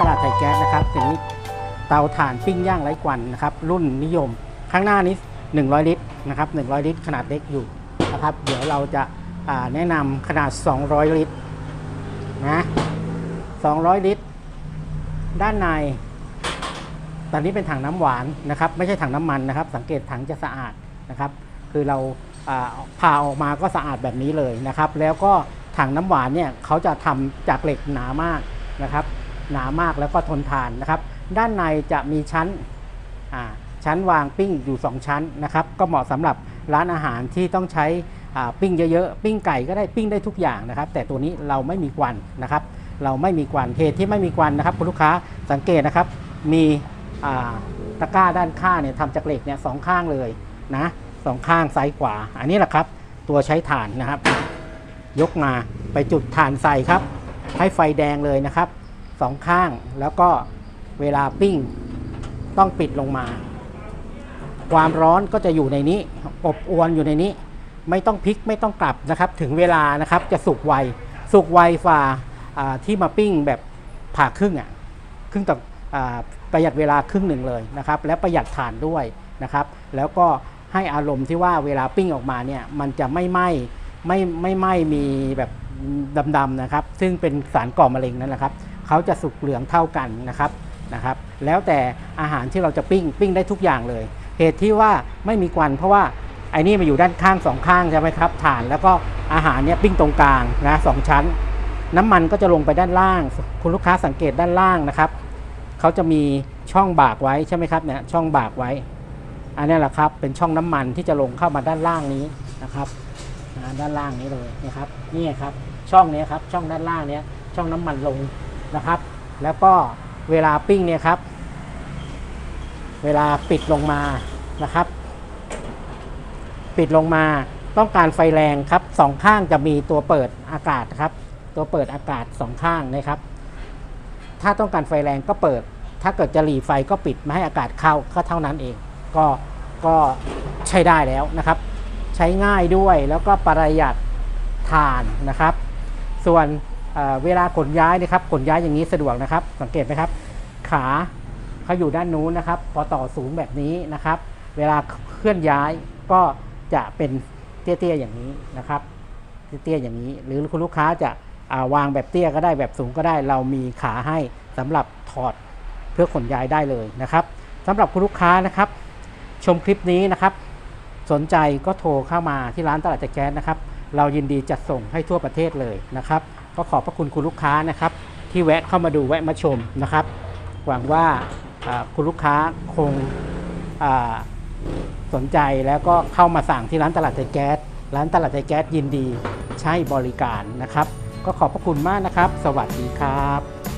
ตลาดไทยแก๊สนะครับเป็นเตาถ่านปิ้งย่างไร้ควันนะครับรุ่นนิยม ข้างหน้านี้ 100 ลิตรนะครับ100 ลิตร ขนาดเล็กอยู่นะครับ เดี๋ยวเราจะาแนะนำขนาด 200 ลิตรนะ200 ลิตร ด้านใน ตอนนี้เป็นถังน้ำหวานนะครับ ไม่ใช่ถังน้ำมันนะครับ สังเกตถังจะสะอาดนะครับ คือเราอ่าผ่าออกมาก็สะอาดแบบนี้เลยนะครับ แล้วก็ถังน้ำหวานเนี่ยเขาจะทำจากเหล็กหนามากนะครับ หนามากแล้วก็ทนทานนะครับ ด้านในจะมีชั้นชั้นวางปิ้งอยู่ 2 ชั้นนะครับ ก็เหมาะสำหรับร้านอาหารที่ต้องใช้ปิ้งเยอะๆ ปิ้งไก่ก็ได้ปิ้งได้ทุกอย่างนะครับ แต่ตัวนี้เราไม่มีควันนะครับ เราไม่มีควันเหตุที่ไม่มีควันนะครับคุณลูกค้าสังเกตนะครับ มีตะกร้าด้านข้างเนี่ยทำจากเหล็กเนี่ยสองข้างเลยนะสองข้างซ้ายขวา อันนี้แหละครับตัวใช้ถ่านนะครับ ยกมาไปจุดถ่านใส่ครับ ให้ไฟแดงเลยนะครับ สองข้าง แล้วก็เวลาปิ้งต้องปิดลงมา ความร้อนก็จะอยู่ในนี้ อบอวนอยู่ในนี้ ไม่ต้องพลิกไม่ต้องกลับนะครับ ถึงเวลานะครับจะสุกไว สุกไวฝ่าที่มาปิ้งแบบผ่าครึ่งอะครึ่งต่อประหยัดเวลาครึ่งหนึ่งเลยนะครับ และประหยัดถ่านด้วยนะครับ แล้วก็ให้อารมณ์ที่ว่าเวลาปิ้งออกมาเนี่ยมันจะไม่ไหม้ไม่ไม่ไหม้มีแบบดำๆนะครับ ซึ่งเป็นสารก่อมะเร็งนั่นแหละครับ เขาจะสุกเหลืองเท่ากันนะครับนะครับ แล้วแต่อาหารที่เราจะปิ้งปิ้งได้ทุกอย่างเลย เหตุที่ว่าไม่มีควันเพราะว่าไอ้นี่มาอยู่ด้านข้างสองข้างใช่ไหมครับถ่านแล้วก็อาหารเนี่ยปิ้งตรงกลางนะสองชั้น น้ำมันก็จะลงไปด้านล่าง คุณลูกค้าสังเกตด้านล่างนะครับเขาจะมีช่องบากไว้ใช่ไหมครับเนี่ยช่องบากไว้ อันนี้แหละครับเป็นช่องน้ำมันที่จะลงเข้ามาด้านล่างนี้นะครับด้านล่างนี้เลยนะครับนี่ครับช่องนี้ครับช่องด้านล่างเนี้ยช่องน้ำมันลง นะครับ แล้วก็เวลาปิ้งเนี่ยครับ เวลาปิดลงมานะครับ ปิดลงมาต้องการไฟแรงครับสองข้างจะมีตัวเปิดอากาศครับ ตัวเปิดอากาศสองข้างนะครับ ถ้าต้องการไฟแรงก็เปิด ถ้าเกิดจะหลีไฟก็ปิดไม่ให้อากาศเข้าก็เท่านั้นเอง ก็ก็ใช้ได้แล้วนะครับ ใช้ง่ายด้วยแล้วก็ประหยัดถ่านนะครับ ส่วน เวลาขนย้ายนะครับขนย้ายอย่างนี้สะดวกนะครับ สังเกตไหมครับ ขาเขาอยู่ด้านนู้นนะครับ พอต่อสูงแบบนี้นะครับ เวลาเคลื่อนย้ายก็จะเป็นเตี้ยๆอย่างนี้นะครับ เตี้ยๆอย่างนี้ หรือคุณลูกค้าจะาวางแบบเตี้ยก็ได้แบบสูงก็ได้ เรามีขาให้สำหรับถอดเพื่อขนย้ายได้เลยนะครับสำหรับคุณลูกค้านะครับ ชมคลิปนี้นะครับ สนใจก็โทรเข้ามาที่ร้านตลาดจักรแก๊สนะครับ เรายินดีจัดส่งให้ทั่วประเทศเลยนะครับ ก็ขอบพระคุณคุณลูกค้านะครับ ที่แวะเข้ามาดูแวะมาชมนะครับ หวังว่าคุณลูกค้าคงสนใจแล้วก็เข้ามาสั่งที่ร้านตลาดไทยแก๊ส ร้านตลาดไทยแก๊สยินดีใช้บริการนะครับ ก็ขอบพระคุณมากนะครับ สวัสดีครับ